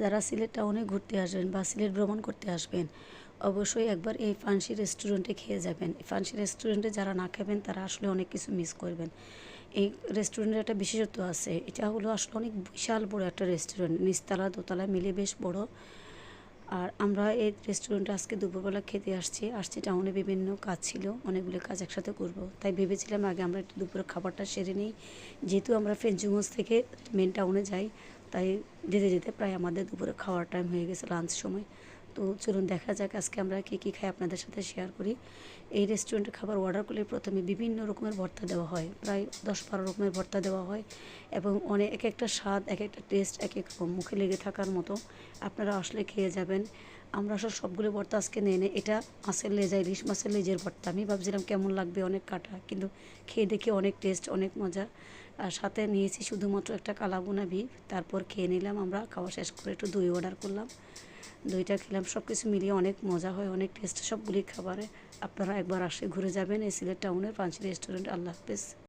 যারা সিলেট টাউনে ঘুরতে আসবেন বা সিলেট ভ্রমণ করতে আসবেন, অবশ্যই একবার এই ফান্সি রেস্টুরেন্টে খেয়ে যাবেন। ফান্সি রেস্টুরেন্টে যারা না খাবেন, তারা আসলে অনেক কিছু মিস করবেন। এই রেস্টুরেন্টের একটা বিশেষত্ব আছে, এটা হলো আসলে অনেক বিশাল বড় একটা রেস্টুরেন্ট, নিচতলা দোতলা মিলে বেশ বড়। আর আমরা এই রেস্টুরেন্টে আজকে দুপুরবেলা খেতে আসছি আসছি টাউনে বিভিন্ন কাজ ছিল, অনেকগুলো কাজ একসাথে করব। তাই ভেবেছিলাম আগে আমরা একটু দুপুরের খাবারটা সেরে নিই। যেহেতু আমরা ফেঞ্চুগঞ্জ থেকে মেন টাউনে যাই তাই যেতে যেতে প্রায় আমাদের দুপুরে খাওয়ার টাইম হয়ে গেছে লাঞ্চ সময়। তো চলুন দেখা যাক আজকে আমরা কী কী খাই আপনাদের সাথে শেয়ার করি। এই রেস্টুরেন্টে খাবার অর্ডার করলে প্রথমে বিভিন্ন রকমের ভর্তা দেওয়া হয়। প্রায় দশ বারো রকমের ভর্তা দেওয়া হয় এবং অনেক এক একটা স্বাদ, এক একটা টেস্ট এক এক মুখে লেগে থাকার মতো আপনারা আসলে খেয়ে যাবেন। আমরা আসলে সবগুলো ভর্তা আজকে নিয়ে নেই। এটা মাছের লেজা ইলিশ মাছের লেজের ভর্তা। আমি ভাবছিলাম কেমন লাগবে অনেক কাটা, কিন্তু খেয়ে দেখে অনেক টেস্ট অনেক মজা। আর সাথে নিয়েছি শুধুমাত্র একটা কালাবোনা বি তারপর খেয়ে নিলাম আমরা। খাওয়া শেষ করে একটু দই অর্ডার করলাম। দইটা খেলাম সব কিছু মিলিয়ে অনেক মজা হয়, অনেক টেস্ট সবগুলি খাবারে। আপনারা একবার আসে, ঘুরে যাবেন এই সিলেট টাউনের পাঁচি রেস্টুরেন্ট আল্লাহ হাফেজ।